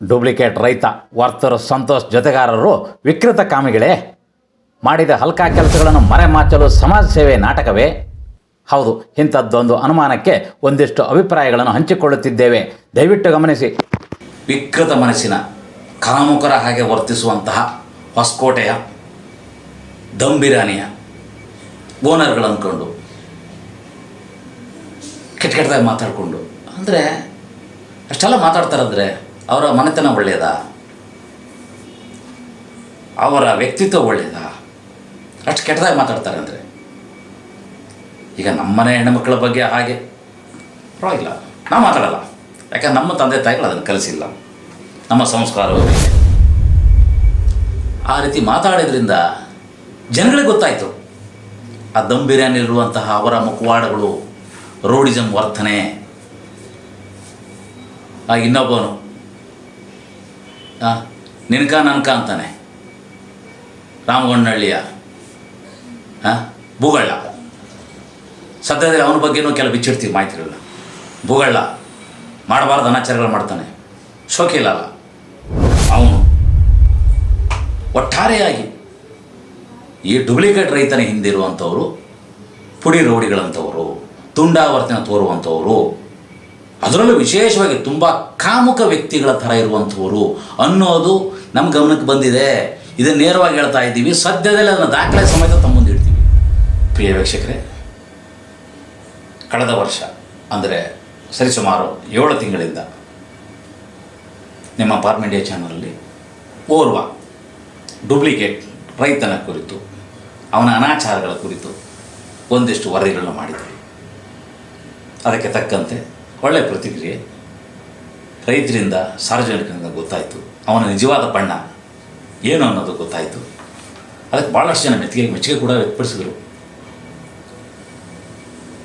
Duplicate ರೈತ, ವರ್ತರು, ಸಂತೋಷ್ ಜೊತೆಗಾರರು, ವಿಕೃತ ಕಾಮಿಗಳೇ. ಮಾಡಿದ ಹಲ್ಕಾ ಕೆಲಸಗಳನ್ನು ಮರೆಮಾಚಲು ಸಮಾಜ ಸೇವೆ ನಾಟಕವೇ? ಹೌದು, ಇಂಥದ್ದೊಂದು ಅನುಮಾನಕ್ಕೆ ಒಂದಿಷ್ಟು ಅಭಿಪ್ರಾಯಗಳನ್ನು ಹಂಚಿಕೊಳ್ಳುತ್ತಿದ್ದೇವೆ. ದಯವಿಟ್ಟು ಗಮನಿಸಿ. ವಿಕೃತ ಮನಸ್ಸಿನ ಕಾಮುಕರ ಹಾಗೆ ವರ್ತಿಸುವಂತಹ ಹೊಸಕೋಟೆಯ ದಮ್ ಬಿರಿಯಾನಿಯ ಓನರ್ಗಳು ಕೆಟ್ಟ ಕೆಟ್ಟದಾಗಿ ಮಾತಾಡಿಕೊಂಡು, ಅಂದರೆ ಅಷ್ಟೆಲ್ಲ ಮಾತಾಡ್ತಾರಂದರೆ ಅವರ ಮನೆತನ ಒಳ್ಳೆಯದಾ? ಅವರ ವ್ಯಕ್ತಿತ್ವ ಒಳ್ಳೆಯದ? ಅಷ್ಟು ಕೆಟ್ಟದಾಗಿ ಮಾತಾಡ್ತಾರೆ ಅಂದರೆ. ಈಗ ನಮ್ಮನೆ ಹೆಣ್ಣುಮಕ್ಕಳ ಬಗ್ಗೆ ಹಾಗೆ. ಪರವಾಗಿಲ್ಲ. ನಾವು ಮಾತಾಡಲ್ಲ. ಯಾಕಂದ್ರೆ ನಮ್ಮ ತಂದೆ ತಾಯಿಗಳು ಅದನ್ನು ಕಲಿಸಿಲ್ಲ. ನಮ್ಮ ಸಂಸ್ಕಾರ. ಆ ರೀತಿ ಮಾತಾಡಿದ್ರಿಂದ ಜನಗಳಿಗೆ ಗೊತ್ತಾಯಿತು. ಆ ದಮ್ ಬಿರಿಯಾನಿಲಿರುವಂತಹ ಅವರ ಮುಖವಾಡಗಳು ರೋಡಿಸಮ್ ವರ್ತನೆ. ಆ ಇನ್ನೊಬ್ಬನು ನಿನ್ಕ ನನ್ಕ ಅಂತಾನೆ. ರಾಮಗೊಂಡಹಳ್ಳಿಯ ಹಾಂ ಭೂಗಳ್ಳ. ಸದ್ಯದಲ್ಲಿ ಅವನ ಬಗ್ಗೆನೂ ಕೆಲ ಬಿಚ್ಚಿಡ್ತೀವಿ ಮಾಹಿತಿಗಳನ್ನ ಭೂಗಳ್ಳ ಮಾಡಬಾರ್ದು ಅನಾಚಾರಗಳು ಮಾಡ್ತಾನೆ. ಶೋಕಿಲ್ಲ ಅಲ್ಲ. ಅವನು ಒಟ್ಟಾರೆಯಾಗಿ ಈ ಡೂಪ್ಲಿಕೇಟ್ ರೈತನ ಹಿಂದಿರುವಂಥವರು, ಪುಡಿ ರೌಡಿಗಳಂಥವರು, ತುಂಡಾವರ್ತನ ತೋರುವಂಥವರು ಅದರಲ್ಲೂ ವಿಶೇಷವಾಗಿ ತುಂಬ ಕಾಮುಕ ವ್ಯಕ್ತಿಗಳ ಥರ ಇರುವಂಥವರು ಅನ್ನೋದು ನಮ್ಮ ಗಮನಕ್ಕೆ ಬಂದಿದೆ. ಇದನ್ನು ನೇರವಾಗಿ ಹೇಳ್ತಾ ಇದ್ದೀವಿ. ಸದ್ಯದಲ್ಲೇ ಅದನ್ನು ದಾಖಲೆ ಸಮೇತ ತಮ್ಮ ಇಡ್ತೀವಿ. ಪ್ರಿಯ ವೀಕ್ಷಕರೇ, ಕಳೆದ ವರ್ಷ, ಅಂದರೆ ಸರಿಸುಮಾರು ಏಳು ತಿಂಗಳಿಂದ ನಿಮ್ಮ ಫಾರ್ಮ್ ಇಂಡಿಯಾ ಚಾನಲಲ್ಲಿ ಓರ್ವ ಡೂಪ್ಲಿಕೇಟ್ ರೈತನ ಕುರಿತು, ಅವನ ಅನಾಚಾರಗಳ ಕುರಿತು ಒಂದಿಷ್ಟು ವರದಿಗಳನ್ನು ಮಾಡಿದ್ವಿ. ಅದಕ್ಕೆ ತಕ್ಕಂತೆ ಒಳ್ಳೆಯ ಪ್ರತಿಕ್ರಿಯೆ. ರೈತರಿಂದ ಸಾರ್ವಜನಿಕರಿಂದ ಗೊತ್ತಾಯಿತು. ಅವನ ನಿಜವಾದ ಬಣ್ಣ ಏನು ಅನ್ನೋದು ಗೊತ್ತಾಯಿತು. ಅದಕ್ಕೆ ಭಾಳಷ್ಟು ಜನ ಮೆಚ್ಚುಗೆ ಮೆಚ್ಚುಗೆ ಕೂಡ ವ್ಯಕ್ತಪಡಿಸಿದರು.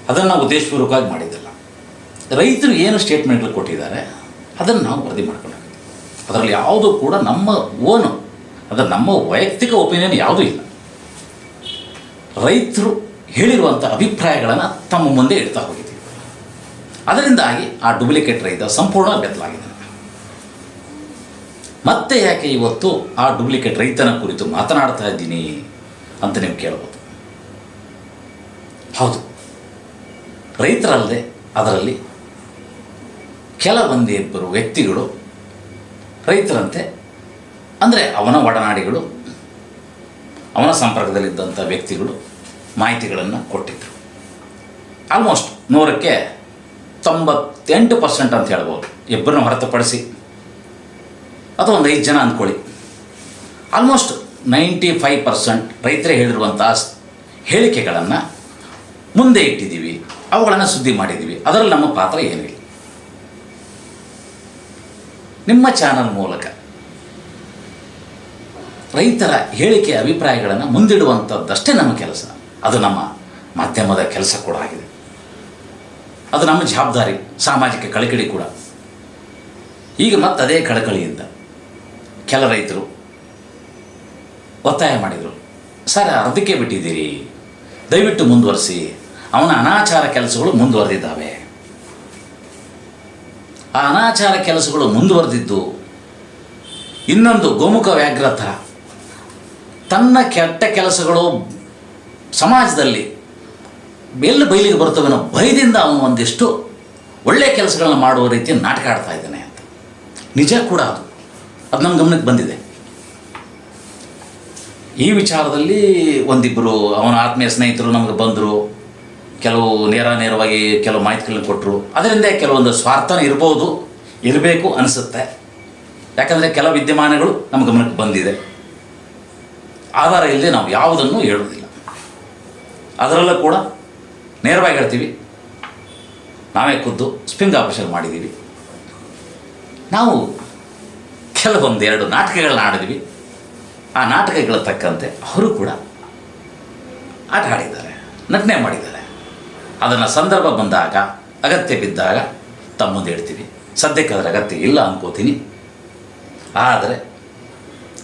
ಅದನ್ನು ನಾವು ಉದ್ದೇಶಪೂರ್ವಕವಾಗಿ ಮಾಡಿದ್ದಲ್ಲ. ರೈತರು ಏನು ಸ್ಟೇಟ್ಮೆಂಟ್ಗಳು ಕೊಟ್ಟಿದ್ದಾರೆ, ಅದನ್ನು ನಾವು ವರದಿ ಮಾಡ್ಕೊಳ್ಬೇಕು. ಅದರಲ್ಲಿ ಯಾವುದೂ ಕೂಡ ನಮ್ಮ ಓನು, ಅದರ ನಮ್ಮ ವೈಯಕ್ತಿಕ ಒಪಿನಿಯನ್ ಯಾವುದೂ ಇಲ್ಲ. ರೈತರು ಹೇಳಿರುವಂಥ ಅಭಿಪ್ರಾಯಗಳನ್ನು ತಮ್ಮ ಮುಂದೆ ಇಡ್ತಾ ಹೋಗಿದ್ದೀವಿ. ಅದರಿಂದಾಗಿ ಆ ಡೂಪ್ಲಿಕೇಟ್ ರೈತ ಸಂಪೂರ್ಣ ಬೆತ್ತಲಾಗಿದೆ ಮತ್ತೆ ಯಾಕೆ ಇವತ್ತು ಆ ಡೂಪ್ಲಿಕೇಟ್ ರೈತನ ಕುರಿತು ಮಾತನಾಡ್ತಾ ಇದ್ದೀನಿ ಅಂತ ನೀವು ಕೇಳ್ಬೋದು. ಹೌದು. ರೈತರಲ್ಲದೆ ಅದರಲ್ಲಿ ಕೆಲವೊಂದಿಬ್ಬರು ವ್ಯಕ್ತಿಗಳು, ರೈತರಂತೆ, ಅಂದರೆ ಅವನ ಒಡನಾಡಿಗಳು, ಅವನ ಸಂಪರ್ಕದಲ್ಲಿದ್ದಂಥ ವ್ಯಕ್ತಿಗಳು ಮಾಹಿತಿಗಳನ್ನು ಕೊಟ್ಟಿದ್ದರು ಆಲ್ಮೋಸ್ಟ್ ನೂರಕ್ಕೆ ತೊಂಬತ್ತೆಂಟು ಪರ್ಸೆಂಟ್ ಅಂತ ಹೇಳ್ಬೋದು. ಇಬ್ಬರನ್ನ ಹೊರತುಪಡಿಸಿ. ಅಥವಾ ಒಂದು ಐದು ಜನ ಅಂದ್ಕೊಳ್ಳಿ. ಆಲ್ಮೋಸ್ಟ್ ನೈಂಟಿ ಫೈವ್ ಪರ್ಸೆಂಟ್ ರೈತರೇ ಹೇಳಿರುವಂಥ ಹೇಳಿಕೆಗಳನ್ನು ಮುಂದೆ ಇಟ್ಟಿದ್ದೀವಿ. ಅವುಗಳನ್ನು ಸುದ್ದಿ ಮಾಡಿದ್ದೀವಿ. ಅದರಲ್ಲಿ ನಮ್ಮ ಪಾತ್ರ ಏನಿಲ್ಲ. ನಿಮ್ಮ ಚಾನಲ್ ಮೂಲಕ ರೈತರ ಹೇಳಿಕೆ ಅಭಿಪ್ರಾಯಗಳನ್ನು ಮುಂದಿಡುವಂಥದ್ದಷ್ಟೇ ನಮ್ಮ ಕೆಲಸ. ಅದು ನಮ್ಮ ಮಾಧ್ಯಮದ ಕೆಲಸ ಕೂಡ ಆಗಿದೆ. ಅದು ನಮ್ಮ ಜವಾಬ್ದಾರಿ, ಸಾಮಾಜಿಕ ಕಳಕಳಿ ಕೂಡ. ಈಗ ಮತ್ತೆ ಅದೇ ಕಳಕಳಿಯಿಂದ ಕೆಲ ರೈತರು ಒತ್ತಾಯ ಮಾಡಿದರು. ಸರ್, ಅರ್ಧಕ್ಕೆ ಬಿಟ್ಟಿದ್ದೀರಿ. ದಯವಿಟ್ಟು ಮುಂದುವರಿಸಿ. ಅವನ ಅನಾಚಾರ ಕೆಲಸಗಳು ಮುಂದುವರೆದಿದ್ದಾವೆ. ಆ ಅನಾಚಾರ ಕೆಲಸಗಳು ಮುಂದುವರೆದಿದ್ದು ಇನ್ನೊಂದು ಗೋಮುಖ ವ್ಯಾಘ್ರ ತನ್ನ ಕೆಟ್ಟ ಕೆಲಸಗಳು ಸಮಾಜದಲ್ಲಿ ಎಲ್ಲಿ ಬಯಲಿಗೆ ಬರ್ತವೇನೋ ಭಯದಿಂದ ಅವನು ಒಂದಿಷ್ಟು ಒಳ್ಳೆಯ ಕೆಲಸಗಳನ್ನ ಮಾಡುವ ರೀತಿ ನಾಟಕ ಆಡ್ತಾ ಇದ್ದಾನೆ ಅಂತ. ನಿಜ ಕೂಡ ಅದು. ಅದು ನಮ್ಮ ಗಮನಕ್ಕೆ ಬಂದಿದೆ. ಈ ವಿಚಾರದಲ್ಲಿ ಒಂದಿಬ್ಬರು ಅವನ ಆತ್ಮೀಯ ಸ್ನೇಹಿತರು ನಮಗೆ ಬಂದರು. ಕೆಲವು ನೇರ ನೇರವಾಗಿ ಕೆಲವು ಮಾಹಿತಿಗಳನ್ನ ಕೊಟ್ಟರು ಅದರಿಂದ ಕೆಲವೊಂದು ಸ್ವಾರ್ಥನ ಇರ್ಬೋದು, ಇರಬೇಕು ಅನಿಸುತ್ತೆ. ಯಾಕಂದರೆ ಕೆಲವು ವಿದ್ಯಮಾನಗಳು ನಮ್ಮ ಗಮನಕ್ಕೆ ಬಂದಿದೆ. ಆಧಾರ ಇಲ್ಲದೆ ನಾವು ಯಾವುದನ್ನು ಹೇಳೋದಿಲ್ಲ ಅದರಲ್ಲೂ ಕೂಡ ನೇರವಾಗಿ ಹೇಳ್ತೀವಿ. ನಾವೇ ಖುದ್ದು ಸ್ಪಿಂಗ್ ಆಪರೇಷನ್ ಮಾಡಿದ್ದೀವಿ ನಾವು ಕೆಲವೊಂದು ಎರಡು ನಾಟಕಗಳನ್ನ ಆಡಿದ್ವಿ. ಆ ನಾಟಕಗಳ ತಕ್ಕಂತೆ ಅವರು ಕೂಡ ಆಟ ಆಡಿದ್ದಾರೆ, ನಟನೆ ಮಾಡಿದ್ದಾರೆ. ಅದನ್ನು ಸಂದರ್ಭ ಬಂದಾಗ, ಅಗತ್ಯ ಬಿದ್ದಾಗ ತಮ್ಮೊಂದು ಹೇಳ್ತೀವಿ. ಸದ್ಯಕ್ಕೆ ಅದರ ಅಗತ್ಯ ಇಲ್ಲ ಅನ್ಕೋತೀನಿ. ಆದರೆ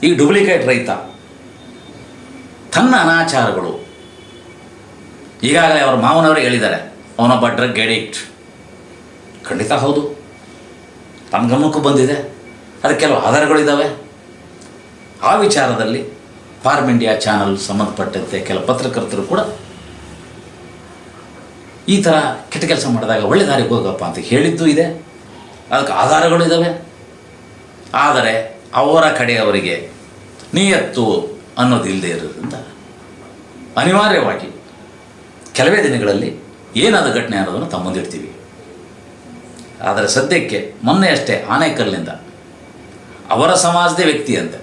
ಈ ಡೂಪ್ಲಿಕೇಟ್ ರೈತ ತನ್ನ ಅನಾಚಾರಗಳು ಈಗಾಗಲೇ ಅವರ ಮಾವನವರೇ ಹೇಳಿದ್ದಾರೆ, ಅವನೊಬ್ಬ ಡ್ರಗ್ ಎಡಿಕ್ಟ್ ಖಂಡಿತ ಹೌದು. ತನ್ನ ಗಮನಕ್ಕೂ ಬಂದಿದೆ. ಅದಕ್ಕೆ ಕೆಲವು ಆಧಾರಗಳಿದ್ದಾವೆ ಆ ವಿಚಾರದಲ್ಲಿ ಫಾರ್ಮ್ ಇಂಡಿಯಾ ಚಾನಲ್ ಸಂಬಂಧಪಟ್ಟಂತೆ ಕೆಲವು ಪತ್ರಕರ್ತರು ಕೂಡ ಈ ಥರ ಕೆಟ್ಟ ಕೆಲಸ ಮಾಡಿದಾಗ ಒಳ್ಳೆ ದಾರಿಗೆ ಹೋಗಪ್ಪ ಅಂತ ಹೇಳಿದ್ದು ಇದೆ. ಅದಕ್ಕೆ ಆಧಾರಗಳು ಇದ್ದಾವೆ ಆದರೆ ಅವರ ಕಡೆಯವರಿಗೆ ನಿಯತ್ತು ಅನ್ನೋದು ಇಲ್ಲದೆ ಇರೋದ್ರಿಂದ ಅನಿವಾರ್ಯವಾಗಿ ಕೆಲವೇ ದಿನಗಳಲ್ಲಿ ಏನಾದ ಘಟನೆ ಅನ್ನೋದನ್ನು ತಮ್ಮಂದಿಡ್ತೀವಿ ಆದರೆ ಸದ್ಯಕ್ಕೆ ಮೊನ್ನೆ ಅಷ್ಟೇ ಆನೇಕಲ್ನಿಂದ ಅವರ ಸಮಾಜದ ವ್ಯಕ್ತಿ ಅಂತ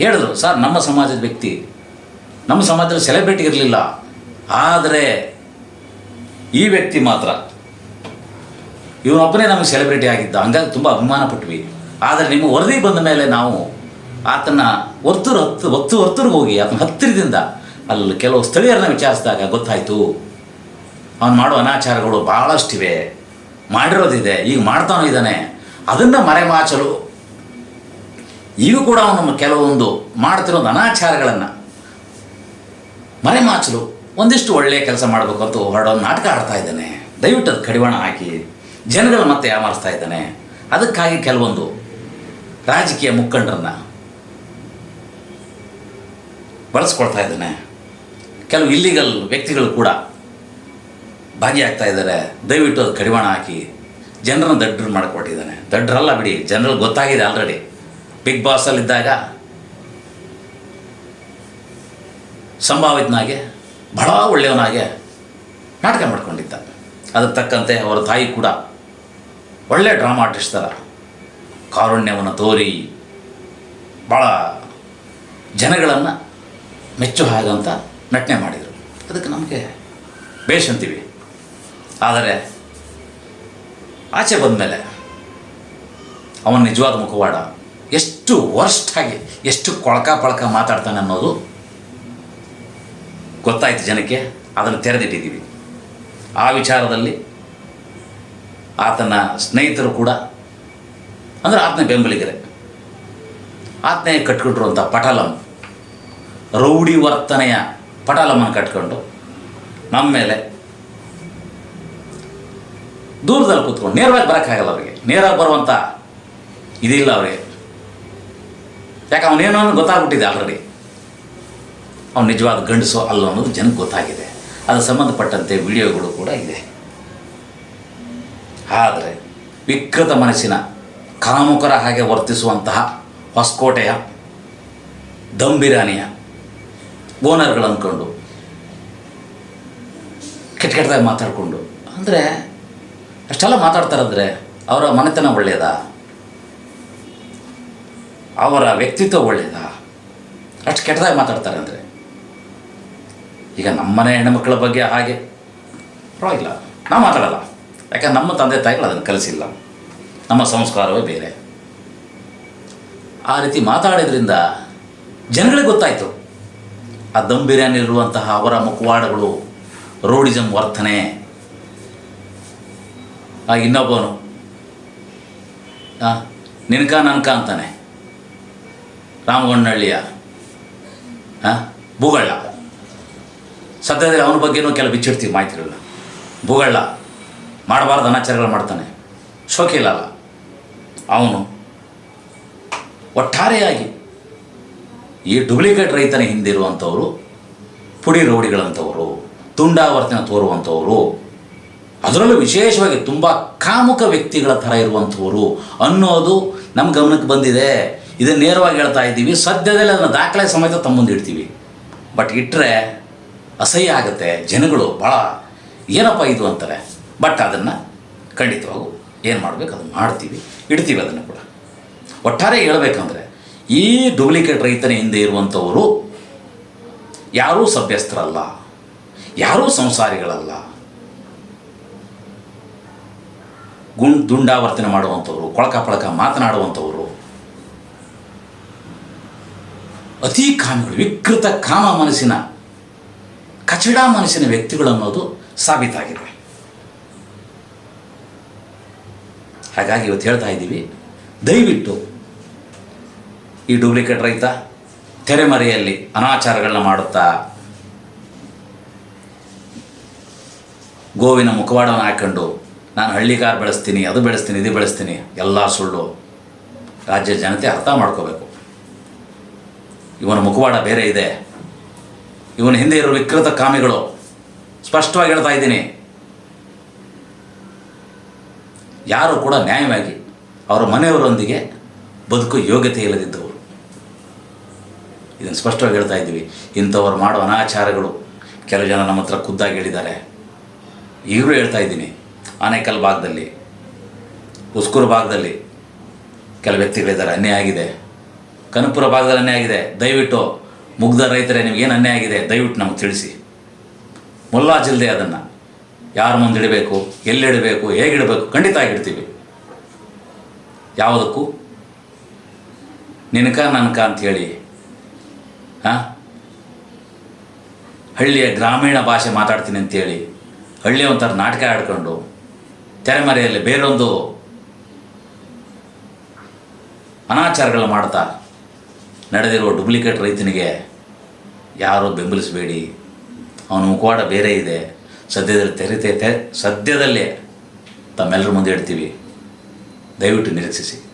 ಹೇಳಿದ್ರು, ಸರ್, ನಮ್ಮ ಸಮಾಜದ ವ್ಯಕ್ತಿ, ನಮ್ಮ ಸಮಾಜದಲ್ಲಿ ಸೆಲೆಬ್ರಿಟಿ ಇರಲಿಲ್ಲ, ಆದರೆ ಈ ವ್ಯಕ್ತಿ ಮಾತ್ರ, ಇವನೊಬ್ಬನೇ ನಮಗೆ ಸೆಲೆಬ್ರಿಟಿ ಆಗಿದ್ದ, ಹಂಗಾಗಿ ತುಂಬ ಅಭಿಮಾನ ಪಟ್ವಿ. ಆದರೆ ನಿಮ್ಮ ವರದಿ ಬಂದ ಮೇಲೆ ನಾವು ಆತನ ಒರ್ತೂರು ಹತ್ತು ಒತ್ತು ಹೊರ್ತೂರಿಗೆ ಹೋಗಿ, ಆತನ ಹತ್ತಿರದಿಂದ ಅಲ್ಲಿ ಕೆಲವು ಸ್ಥಳೀಯರನ್ನ ವಿಚಾರಿಸಿದಾಗ ಗೊತ್ತಾಯಿತು, ಅವನು ಮಾಡೋ ಅನಾಚಾರಗಳು ಭಾಳಷ್ಟಿವೆ ಮಾಡಿರೋದಿದೆ, ಈಗ ಮಾಡ್ತಾನೂ ಇದ್ದಾನೆ, ಅದನ್ನು ಮರೆಮಾಚಲು ಈಗ ಕೂಡ ಅವನು ಕೆಲವೊಂದು ಮಾಡ್ತಿರೋದು ಅನಾಚಾರಗಳನ್ನು ಮರೆಮಾಚಲು ಒಂದಿಷ್ಟು ಒಳ್ಳೆಯ ಕೆಲಸ ಮಾಡಬೇಕು ಅಂತ ಹೊರಡೋ ನಾಟಕ ಆಡ್ತಾ ಇದ್ದಾನೆ. ದಯವಿಟ್ಟು ಅದು ಕಡಿವಾಣ ಹಾಕಿ, ಜನಗಳು ಮತ್ತೆ ಯಾಮಾರಿಸ್ತಾ ಇದ್ದಾನೆ. ಅದಕ್ಕಾಗಿ ಕೆಲವೊಂದು ರಾಜಕೀಯ ಮುಖಂಡರನ್ನು ಬಳಸ್ಕೊಳ್ತಾ ಇದ್ದಾನೆ. ಕೆಲವು ಇಲ್ಲಿಗಲ್ ವ್ಯಕ್ತಿಗಳು ಕೂಡ ಭಾಗಿಯಾಗ್ತಾ ಇದ್ದಾರೆ. ದಯವಿಟ್ಟು ಅದು ಕಡಿವಾಣ ಹಾಕಿ ಜನರನ್ನು ದಡ್ಡರು ಮಾಡಿಕೊಟ್ಟಿದ್ದಾನೆ. ದಡ್ಡರಲ್ಲ ಬಿಡಿ, ಜನರಲ್ಲಿ ಗೊತ್ತಾಗಿದೆ ಆಲ್ರೆಡಿ ಬಿಗ್ ಬಾಸಲ್ಲಿದ್ದಾಗ ಸಂಭಾವಿತನಾಗೆ ಬಹಳ ಒಳ್ಳೆಯವನಾಗೆ ನಾಟಕ ಮಾಡ್ಕೊಂಡಿದ್ದ. ಅದಕ್ಕೆ ತಕ್ಕಂತೆ ಅವರ ತಾಯಿ ಕೂಡ ಒಳ್ಳೆ ಡ್ರಾಮಾ ಆರ್ಟಿಸ್ಟ್ ಥರ ಕಾರುಣ್ಯವನ್ನು ತೋರಿ ಭಾಳ ಜನಗಳನ್ನು ಮೆಚ್ಚು ಹಾಗಂತ ನಟನೆ ಮಾಡಿದರು. ಅದಕ್ಕೆ ನಮಗೆ ಬೇಷ್ ಅಂತೀವಿ. ಆದರೆ ಆಚೆ ಬಂದಮೇಲೆ ಅವನ ನಿಜವಾದ ಮುಖವಾಡ ಎಷ್ಟು ವರ್ಸ್ಟ್ ಆಗಿ ಎಷ್ಟು ಕೊಳಕ ಪಳಕ ಮಾತಾಡ್ತಾನೆ ಅನ್ನೋದು ಗೊತ್ತಾಯ್ತು ಜನಕ್ಕೆ, ಅದನ್ನು ತೆರೆದಿಟ್ಟಿದ್ದೀವಿ. ಆ ವಿಚಾರದಲ್ಲಿ ಆತನ ಸ್ನೇಹಿತರು ಕೂಡ, ಅಂದರೆ ಆತನ ಬೆಂಬಲಿಗರೆ ಆತನೇ ಕಟ್ಕೊಟ್ಟಿರುವಂಥ ಪಟಲಂ, ರೌಡಿ ವರ್ತನೆಯ ಪಟಾಲಮ್ಮನ್ನು ಕಟ್ಕೊಂಡು ನಮ್ಮ ಮೇಲೆ ದೂರದಲ್ಲಿ ಕೂತ್ಕೊಂಡು ನೇರವಾಗಿ ಬರೋಕ್ಕಾಗಲ್ಲ ಅವರಿಗೆ. ನೇರವಾಗಿ ಬರುವಂಥ ಇದಿಲ್ಲ ಅವರಿಗೆ. ಯಾಕೆ ಅವನೇನೋ ಗೊತ್ತಾಗ್ಬಿಟ್ಟಿದೆ ಆಲ್ರೆಡಿ ಅವ್ನು ನಿಜವಾದ ಗಂಡಸು ಅಲ್ಲ ಅನ್ನೋದು ಜನಕ್ಕೆ ಗೊತ್ತಾಗಿದೆ. ಅದು ಸಂಬಂಧಪಟ್ಟಂತೆ ವಿಡಿಯೋಗಳು ಕೂಡ ಇದೆ. ಆದರೆ ವಿಕೃತ ಮನಸ್ಸಿನ ಕಾಮುಕರ ಹಾಗೆ ವರ್ತಿಸುವಂತಹ ಹೊಸಕೋಟೆಯ ದಮ್ ಬಿರಿಯಾನಿಯ ಓನರ್ಗಳು ಅಂದ್ಕೊಂಡು, ಕೆಟ್ಟ ಕೆಟ್ಟದಾಗಿ ಮಾತಾಡಿಕೊಂಡು. ಅಂದರೆ, ಅಷ್ಟೆಲ್ಲ ಮಾತಾಡ್ತಾರಂದರೆ ಅವರ ಮನೆತನ ಒಳ್ಳೆಯದಾ? ಅವರ ವ್ಯಕ್ತಿತ್ವ ಒಳ್ಳೆಯದಾ? ಅಷ್ಟು ಕೆಟ್ಟದಾಗಿ ಮಾತಾಡ್ತಾರೆ ಅಂದರೆ. ಈಗ ನಮ್ಮನೆ ಹೆಣ್ಣುಮಕ್ಕಳ ಬಗ್ಗೆ ಹಾಗೆ. ಪರವಾಗಿಲ್ಲ, ನಾವು ಮಾತಾಡಲ್ಲ. ಯಾಕಂದ್ರೆ ನಮ್ಮ ತಂದೆ ತಾಯಿಗಳು ಅದನ್ನು ಕಲಿಸಿಲ್ಲ. ನಮ್ಮ ಸಂಸ್ಕಾರವೇ ಬೇರೆ. ಆ ರೀತಿ ಮಾತಾಡಿದ್ರಿಂದ ಜನಗಳಿಗೆ ಗೊತ್ತಾಯಿತು. ಆ ದಮ್ ಬಿರಿಯಾನಿಲಿರುವಂತಹ ಅವರ ಮುಖವಾಡಗಳು ರೋಡಿಸಮ್ ವರ್ತನೆ. ಆ, ಇನ್ನೊಬ್ಬನು ನಿನಕ ನನ್ಕ ಅಂತಾನೆ. ರಾಮಗೊಂಡಳ್ಳಿಯ ಭೂಗಳ್ಳ. ಸದ್ಯದಲ್ಲಿ ಅವನ ಬಗ್ಗೆನೂ ಕೆಲವು ಬಿಚ್ಚಿಡ್ತೀವಿ ಮಾಹಿತಿಗಳನ್ನ ಭೂಗಳ್ಳ, ಮಾಡಬಾರ್ದು ಅನಾಚಾರಗಳು ಮಾಡ್ತಾನೆ. ಶೋಕಿಲ್ಲ ಅವನು ಒಟ್ಟಾರೆಯಾಗಿ ಈ ಡುಪ್ಲಿಕೇಟ್ ರೈತನ ಹಿಂದಿರುವಂಥವರು ಪುಡಿ ರೌಡಿಗಳಂಥವರು, ತುಂಡಾವರ್ತನ ತೋರುವಂಥವರು, ಅದರಲ್ಲೂ ವಿಶೇಷವಾಗಿ ತುಂಬ ಕಾಮುಕ ವ್ಯಕ್ತಿಗಳ ಥರ ಇರುವಂಥವರು ಅನ್ನೋದು ನಮ್ಮ ಗಮನಕ್ಕೆ ಬಂದಿದೆ. ಇದನ್ನು ನೇರವಾಗಿ ಹೇಳ್ತಾ ಇದ್ದೀವಿ. ಸದ್ಯದಲ್ಲಿ ಅದನ್ನು ದಾಖಲೆ ಸಮೇತ ತಮ್ಮ ಬಟ್ ಇಟ್ಟರೆ ಅಸಹ್ಯ ಆಗುತ್ತೆ. ಜನಗಳು ಭಾಳ ಏನಪ್ಪ ಇದು ಅಂತಾರೆ. ಬಟ್ ಅದನ್ನು ಖಂಡಿತವಾಗೂ ಏನು ಮಾಡಬೇಕು? ಅದನ್ನು ಮಾಡ್ತೀವಿ. ಇಡ್ತೀವಿ ಅದನ್ನು ಕೂಡ. ಒಟ್ಟಾರೆ ಹೇಳ್ಬೇಕಂದ್ರೆ ಈ ಡೂಪ್ಲಿಕೇಟ್ ರೈತನ ಹಿಂದೆ ಇರುವಂಥವರು ಯಾರೂ ಸಭ್ಯಸ್ಥರಲ್ಲ, ಯಾರೂ ಸಂಸಾರಿಗಳಲ್ಲ. ಗುಂಡ್ ದುಂಡಾವರ್ತನೆ ಮಾಡುವಂಥವ್ರು ಕೊಳಕ ಪಳಕ ಮಾತನಾಡುವಂಥವರು ಅತಿ ಕಾಮಿಗಳು, ವಿಕೃತ ಕಾಮ ಮನಸ್ಸಿನ, ಕಚಡಾ ಮನಸ್ಸಿನ ವ್ಯಕ್ತಿಗಳು ಅನ್ನೋದು ಸಾಬೀತಾಗಿದೆ. ಹಾಗಾಗಿ ಇವತ್ತು ಹೇಳ್ತಾ ಇದ್ದೀವಿ, ದಯವಿಟ್ಟು ಈ ಡೂಪ್ಲಿಕೇಟ್ ರೈತ ತೆರೆಮರೆಯಲ್ಲಿ ಅನಾಚಾರಗಳನ್ನ ಮಾಡುತ್ತಾ ಗೋವಿನ ಮುಖವಾಡವನ್ನು ಹಾಕ್ಕೊಂಡು ನಾನು ಹಳ್ಳಿಗಾರ ಬೆಳೆಸ್ತೀನಿ, ಅದು ಬೆಳೆಸ್ತೀನಿ, ಇದು ಬೆಳೆಸ್ತೀನಿ, ಎಲ್ಲ ಸುಳ್ಳು ರಾಜ್ಯ ಜನತೆ ಅರ್ಥ ಮಾಡ್ಕೋಬೇಕು. ಇವನ ಮುಖವಾಡ ಬೇರೆ ಇದೆ. ಇವನ ಹಿಂದೆ ಇರೋ ವಿಕೃತ ಕಾಮಿಗಳು ಸ್ಪಷ್ಟವಾಗಿ ಹೇಳ್ತಾ ಇದ್ದೀನಿ. ಯಾರು ಕೂಡ ನ್ಯಾಯವಾಗಿ ಅವರ ಮನೆಯವರೊಂದಿಗೆ ಬದುಕು ಯೋಗ್ಯತೆ ಇಲ್ಲದಿದ್ದವರು ಇದನ್ನು ಸ್ಪಷ್ಟವಾಗಿ ಹೇಳ್ತಾ ಇದ್ದೀವಿ. ಇಂಥವ್ರು ಮಾಡೋ ಅನಾಚಾರಗಳು ಕೆಲವು ಜನ ನಮ್ಮ ಹತ್ರ ಖುದ್ದಾಗಿ ಹೇಳಿದ್ದಾರೆ. ಈಗಲೂ ಹೇಳ್ತಾ ಇದ್ದೀನಿ. ಆನೇಕಲ್ ಭಾಗದಲ್ಲಿ, ಉಸ್ಕೂರು ಭಾಗದಲ್ಲಿ ಕೆಲವು ವ್ಯಕ್ತಿಗಳಿದ್ದಾರೆ, ಅನ್ಯಾಯ ಆಗಿದೆ. ಕನಪುರ ಭಾಗದಲ್ಲಿ ಅನ್ಯಾಯ ಆಗಿದೆ. ದಯವಿಟ್ಟು ಮುಗ್ಧ ರೈತರೇ ನಿಮಗೇನು ಅನ್ಯಾಯ ಆಗಿದೆ? ದಯವಿಟ್ಟು ನಮಗೆ ತಿಳಿಸಿ. ಮುಲ್ಲಾಜಿಲ್ಲದೆ ಅದನ್ನು ಯಾರ ಮುಂದೆ ಇಡಬೇಕು ಎಲ್ಲಿಡಬೇಕು, ಹೇಗಿಡಬೇಕು ಖಂಡಿತ ಆಗಿಡ್ತೀವಿ. ಯಾವುದಕ್ಕೂ? ನಿನಕ, ನನಕ ಅಂಥೇಳಿ ಹಳ್ಳಿಯ ಗ್ರಾಮೀಣ ಭಾಷೆ ಮಾತಾಡ್ತೀನಿ ಅಂತೇಳಿ ಹಳ್ಳಿಯ ಒಂಥರ ನಾಟಕ ಆಡ್ಕೊಂಡು ತೆರೆಮರೆಯಲ್ಲಿ ಬೇರೊಂದು ಅನಾಚಾರಗಳು ಮಾಡ್ತಾ ನಡೆದಿರುವ ಡೂಪ್ಲಿಕೇಟ್ ರೈತನಿಗೆ ಯಾರೂ ಬೆಂಬಲಿಸಬೇಡಿ. ಅವನು ಮುಖವಾಡ ಬೇರೆ ಇದೆ. ಸದ್ಯದಲ್ಲಿ ತೆರೆತೈತೆ ಸದ್ಯದಲ್ಲೇ ತಮ್ಮೆಲ್ಲರ ಮುಂದೆ ಇಡ್ತೀವಿ. ದಯವಿಟ್ಟು ನಿರೀಕ್ಷಿಸಿ.